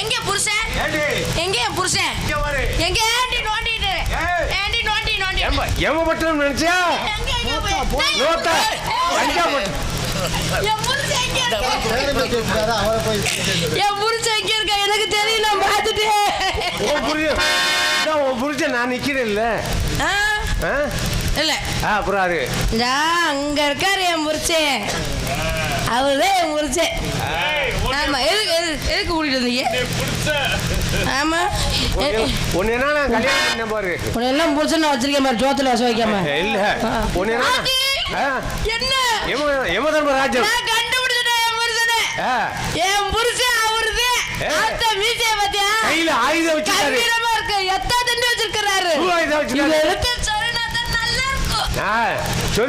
எங்க புருஷன்? எங்க என் புருஷன்? எங்க ஏண்டி நோண்டிட்டு. ஏண்டி நோண்டி நோண்டி? நினைச்சியா? நோத்தா ஏய், அஞ்சாப்பட்டம் என் புருஷன் எங்க இருக்க? எனக்கு தெரியும் நான் பார்த்துட்டேன். உன் புரியும் உன் புரிச்ச நான் நிக்கிறேன் இல்ல? இல்ல. ஆ, அப்புறம் அது. இந்தா, அங்க இருக்காரு என் புருஷன் அவர்தான் என் புருஷன் ஆமா எதுக்கு எதுக்கு எதுக்கு கூட்டிட்டு வந்தீங்க? ஆமா. நான் கல்யாணம் பண்ண பாரு. உன்னை எல்லாம் புருஷன் வச்சிருக்கேன் மாதிரி ஜோத்துல வச வைக்காம. இல்ல. ஒன்னு என்ன? நான் கண்டுபிடிச்சிட்டேன் என் புருஷனை ஆ, என் புருஷன் அவருது. ஏ. அத்த மீசைய பாத்தியா? கையில ஆயுதம் வச்சுட்டாரு கம்பீரமா இருக்கு. எத்தா தண்டு ஆயுதம் 哎，对。